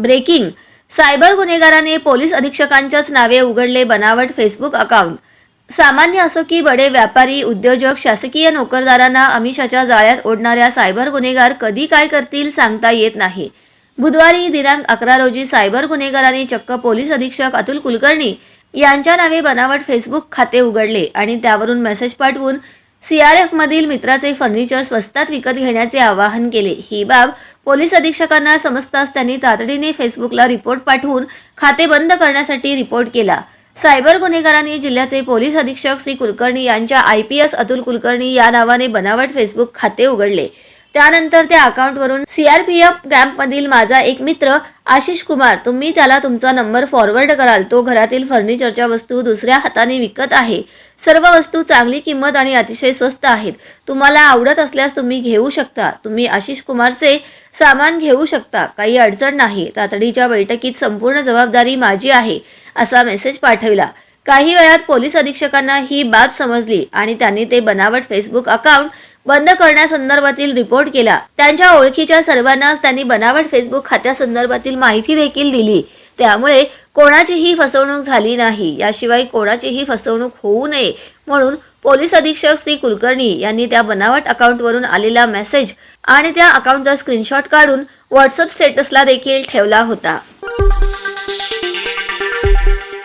Breaking. Cyber गुन्हेगाराने police अधीक्षकांच्याच नावे उघडले बनावट फेसबुक अकाउंट. सामान्य असो की बडे व्यापारी उद्योजक शासकीय नोकरदारांना अमिषाच्या जाळ्यात ओढणाऱ्या सायबर गुन्हेगार कधी काय करतील सांगता येत नाही. बुधवारी दिनांक अकरा रोजी सायबर गुन्हेगारांनी चक्क पोलीस अधीक्षक अतुल कुलकर्णी यांच्या नावे बनावट फेसबुक खाते उघडले आणि त्यावरून मेसेज पाठवून सीआरएफमधील मित्राचे फर्निचर स्वस्तात विकत घेण्याचे आवाहन केले. ही बाब पोलीस अधीक्षकांना समजताच त्यांनी तातडीने फेसबुकला रिपोर्ट पाठवून खाते बंद करण्यासाठी रिपोर्ट केला. सायबर गुन्हेगारांनी जिल्ह्याचे पोलीस अधीक्षक श्री कुलकर्णी यांच्या I P S Atul Kulkarni या नावाने बनावट फेसबुक खाते उघडले. त्यानंतर त्या अकाउंटवरून सीआरपीएफ कॅम्पमधील माझा एक मित्र आशिष कुमार तुम्ही त्याला तुमचा नंबर फॉरवर्ड कराल. तो घरातील फर्निचरच्या वस्तू दुसऱ्या हाताने विकत आहे. सर्व वस्तू चांगली किंमत आणि अतिशय स्वस्त आहेत. तुम्हाला आवडत असल्यास तुम्ही घेऊ शकता. तुम्ही आशिष कुमारचे सामान घेऊ शकता. काही अडचण नाही. तातडीच्या बैठकीत संपूर्ण जबाबदारी माझी आहे असा मेसेज पाठविला. काही वेळात पोलीस अधीक्षकांना ही बाब समजली आणि त्यांनी ते बनावट फेसबुक अकाउंट बंद करण्यासंदर्भातील रिपोर्ट केला. त्यांच्या ओळखीच्या सर्वांनाच त्यांनी बनावट फेसबुक खात्यासंदर्भातील माहिती देखील दिली. त्यामुळे कोणाचीही फसवणूक झाली नाही. याशिवाय कोणाचीही फसवणूक होऊ नये म्हणून पोलीस अधीक्षक श्री कुलकर्णी यांनी त्या बनावट अकाउंटवरून आलेला मेसेज आणि त्या अकाउंटचा स्क्रीनशॉट काढून व्हॉट्सअप स्टेटसला देखील ठेवला होता.